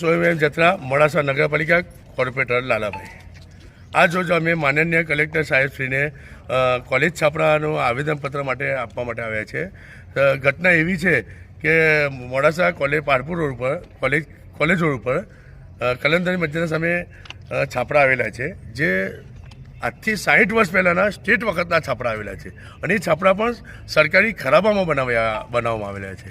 સોયબેન જત્રા, મોડાસા નગરપાલિકા કોર્પોરેટર લાલાભાઈ. આજ રોજ અમે માનનીય કલેક્ટર સાહેબશ્રીને કોલેજ છાપરાનું આવેદનપત્ર માટે આપવા માટે આવ્યા છે. ઘટના એવી છે કે મોડાસા કોલેજ પારપુર રોડ ઉપર, કોલેજ કોલેજ રોડ ઉપર કલંદરની કલંદરી મસ્જિદના સામે છાપરા આવેલા છે, જે આજથી સાહીઠ વર્ષ પહેલાંના સ્ટેટ વખતના છાપરા આવેલા છે. અને એ છાપરા પણ સરકારી ખરાબામાં બનાવ્યા, બનાવવામાં આવેલા છે.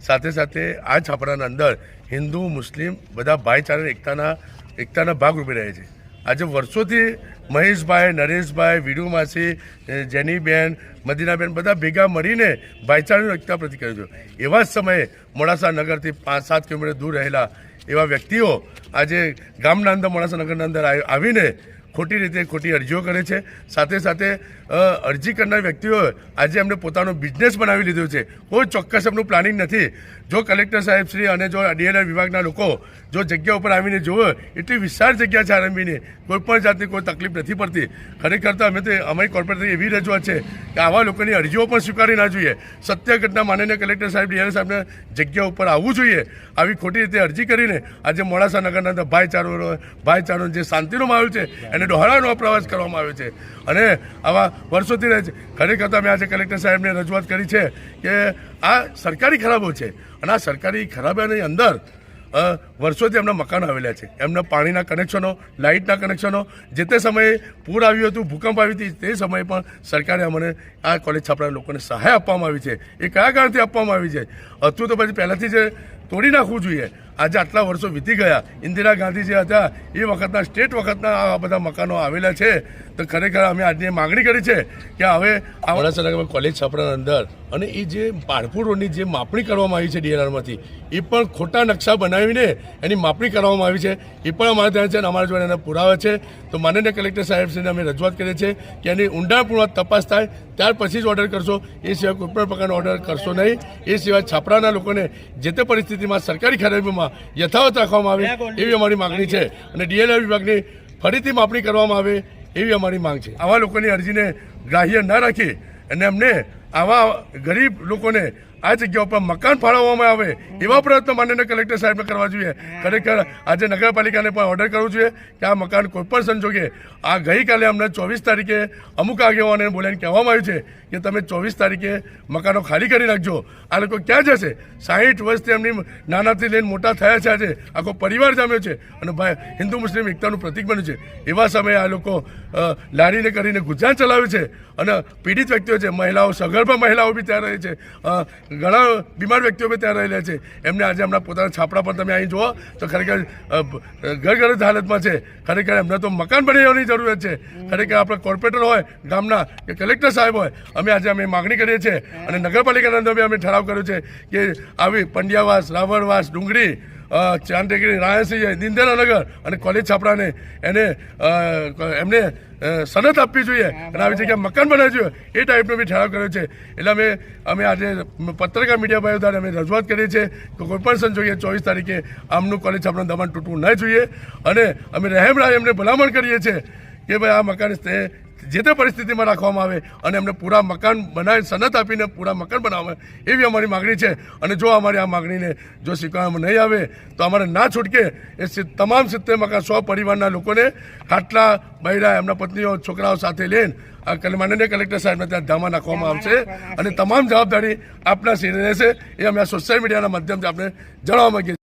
સાથે સાથે આ છાપરાના અંદર હિન્દુ, મુસ્લિમ બધા ભાઈચારા એકતાના એકતાના ભાગરૂપે રહે છે. આજે વર્ષોથી મહેશભાઈ, નરેશભાઈ, વિડુ માસી જેનીબેન, મદીનાબેન બધા ભેગા મળીને ભાઈચારાનું એકતા પ્રતિ કર્યો છે. એવા જ સમયે મોડાસા નગરથી પાંચ, સાત કિલોમીટર દૂર રહેલા એવા વ્યક્તિઓ આજે ગામના અંદર, મોડાસા નગરના અંદર આવી- આવીને ખોટી રીતે ખોટી અરજીઓ કરે છે. સાથે સાથે અરજી કરનાર વ્યક્તિઓએ આજે એમને પોતાનો બિઝનેસ બનાવી લીધો છે. કોઈ ચોક્કસ એમનું પ્લાનિંગ નથી. જો કલેક્ટર સાહેબ શ્રી અને જો ડીએલઆર વિભાગના લોકો જો જગ્યા ઉપર આવીને જોવે એટલી વિશાળ જગ્યા છે આરંભીની કોઈપણ જાતની કોઈ તકલીફ નથી પડતી. ખરેખર તો અમે તો અમારી કોર્પોરેટ એવી રજૂઆત છે કે આવા લોકોની અરજીઓ પણ સ્વીકારી ના જોઈએ. સત્ય ઘટના માનીને કલેક્ટર સાહેબ ડીએલઆર સાહેબને જગ્યા ઉપર આવવું જોઈએ. આવી ખોટી રીતે અરજી કરીને આજે મોડાસા નગરના ભાઈચારો ભાઈચારો જે શાંતિનો માહોલ છે, એને ડહોળાનો પ્રવાસ કરવામાં આવ્યો છે. અને આવા વર્ષોથી રહે છે ખરેખર અમે આજે કલેક્ટર સાહેબને રજૂઆત કરી છે કે આ સરકારી ખરાબો છે. અને આ સરકારી ખરાબાની અંદર વર્ષોથી એમના મકાન આવેલા છે. એમના પાણીના કનેક્શનો, લાઇટના કનેક્શનો, જે તે સમયે પૂર આવ્યું હતું, ભૂકંપ આવી હતી, તે સમયે પણ સરકારે અમને આ કોલેજ છાપરા લોકોને સહાય આપવામાં આવી છે. એ કયા કારણથી આપવામાં આવી છે? હતું તો પછી પહેલાંથી જ તોડી નાખવું જોઈએ. આજે આટલા વર્ષો વીતી ગયા. ઇન્દિરા ગાંધી જે હતા, એ વખતના, સ્ટેટ વખતના આ બધા મકાનો આવેલા છે. તો ખરેખર અમે આજની માગણી કરી છે કે હવે આ કોલેજ છાપરાના અંદર અને એ જે પારપુર રોડની જે માપણી કરવામાં આવી છે ડીએનઆરમાંથી એ પણ ખોટા નકશા બનાવીને એની માપણી કરવામાં આવી છે. એ પણ અમારે ત્યાં છે અને અમારા જોડે એના પુરાવા છે. તો માનનીય કલેક્ટર સાહેબશ્રીને અમે રજૂઆત કરીએ છીએ કે એની ઊંડાણપૂર્વક તપાસ થાય. ત્યાર પછી જ ઓર્ડર કરશો. એ સિવાય કોઈપણ પ્રકારનો ઓર્ડર કરશો નહીં. એ સિવાય છાપરાના લોકોને જે તે પરિસ્થિતિમાં સરકારી ખરીદીમાં યથાવત રાખવામાં આવે એવી અમારી માગણી છે. અને ડીએલઆર વિભાગની ફરીથી માપણી કરવામાં આવે એવી અમારી માંગ છે. આવા લોકોની અરજીને ગ્રાહ્ય ન રાખી અને એમને આવા ગરીબ લોકોને આ જગ્યા ઉપર મકાન ફાળવવામાં આવે, એવા પ્રયત્નો માનનીય કલેક્ટર સાહેબને કરવા જોઈએ. ખરેખર આજે નગરપાલિકાને પણ ઓર્ડર કરવો જોઈએ કે આ મકાન કોઈ પણ સંજોગે. આ ગઈકાલે અમને ચોવીસ તારીખે અમુક આગેવાનોને બોલાવીને કહેવામાં આવ્યું છે કે તમે ચોવીસ તારીખે મકાનો ખાલી કરી નાખજો. આ લોકો ક્યાં જશે? સાહીઠ વર્ષથી એમની નાનાથી લઈને મોટા થયા છે આજે. આખો પરિવાર જામ્યો છે અને ભાઈ હિન્દુ મુસ્લિમ એકતાનું પ્રતિક બન્યું છે. એવા સમયે આ લોકો લારીને કરીને ગુજરાન ચલાવે છે. અને પીડિત વ્યક્તિઓ છે, મહિલાઓ સગર્ભા મહિલાઓ બી ત્યાં રહે છે. ઘણા બીમાર વ્યક્તિઓ બી ત્યાં રહેલા છે. એમને આજે એમના પોતાના છાપરા પણ તમે અહીં જુઓ, તો ખરેખર ઘર ઘરગરજ હાલતમાં છે. ખરેખર એમને તો મકાન બનાવવાની જરૂરત છે. ખરેખર આપણે કોર્પોરેટર હોય, ગામના કે કલેક્ટર સાહેબ હોય, અમે આજે અમે માગણી કરીએ છીએ. અને નગરપાલિકાના અંદર બી અમે ઠરાવ કર્યો છે કે આવી પંડ્યાવાસ, રાવણવાસ, ડુંગળી અ, ચાંદટેકરી રાયસિંહ દિંદેરાનગર અને કોલેજ છાપરાને એને એમને અ, સનદ આપવી જોઈએ અને આવી જગ્યાએ મકાન બનાવવું જોઈએ. એ ટાઈપનો બી ઠરાવ કર્યો છે. એટલે અમે અમે આજે પત્રકાર મીડિયા ભાઈઓ દ્વારા અમે રજૂઆત કરીએ છીએ કે કોઈપણ સંજોગે ચોવીસ તારીખે આમનું કોલેજ છાપરાનું દબાણ તૂટવું ન જોઈએ. અને અમે રહેમ રાય એમને ભલામણ કરીએ છીએ કે ભાઈ આ મકાન તે જે તે પરિસ્થિતિમાં રાખવામાં આવે અને એમને પૂરા મકાન બનાવી સનત આપીને પૂરા મકાન બનાવવામાં આવે એવી અમારી માગણી છે. અને જો અમારી આ માગણીને જો સ્વીકારવામાં નહીં આવે તો અમારે ના છૂટકે એ તમામ સિત્તેર મકાન સો પરિવારના લોકોને ખાટલા બૈરા એમના પત્નીઓ છોકરાઓ સાથે લઈને માનનીય કલેક્ટર સાહેબને ત્યાં ધામા નાખવામાં આવશે. અને તમામ જવાબદારી આપના સિંહ રહેશે. એ અમે સોશિયલ મીડિયાના માધ્યમથી આપણે જણાવવા માંગીએ છીએ.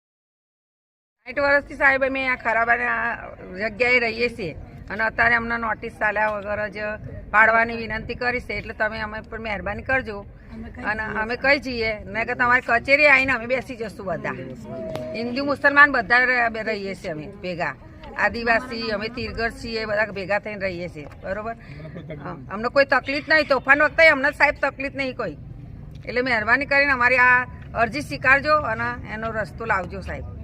સાઠ વર્ષથી સાહેબ અમે આ ખરાબ જગ્યાએ રહીએ છીએ. અને અત્યારે અમને નોટિસ ચાલ્યા વગર જ પાડવાની વિનંતી કરી છે એટલે તમે અમે પર મહેરબાની કરજો. અને અમે કઈ જઈએ ને કે તમારી કચેરી આવીને અમે બેસી જશું બધા. હિન્દુ મુસલમાન બધા રહીએ છીએ અમે ભેગા. આદિવાસી અમે તીરગર છીએ બધા ભેગા થઈને રહીએ છીએ. બરોબર? અમને કોઈ તકલીફ નહીં તોફાન વખતે અમને સાહેબ તકલીફ નહીં કોઈ. એટલે મહેરબાની કરીને અમારી આ અરજી સ્વીકારજો અને એનો રસ્તો લાવજો સાહેબ.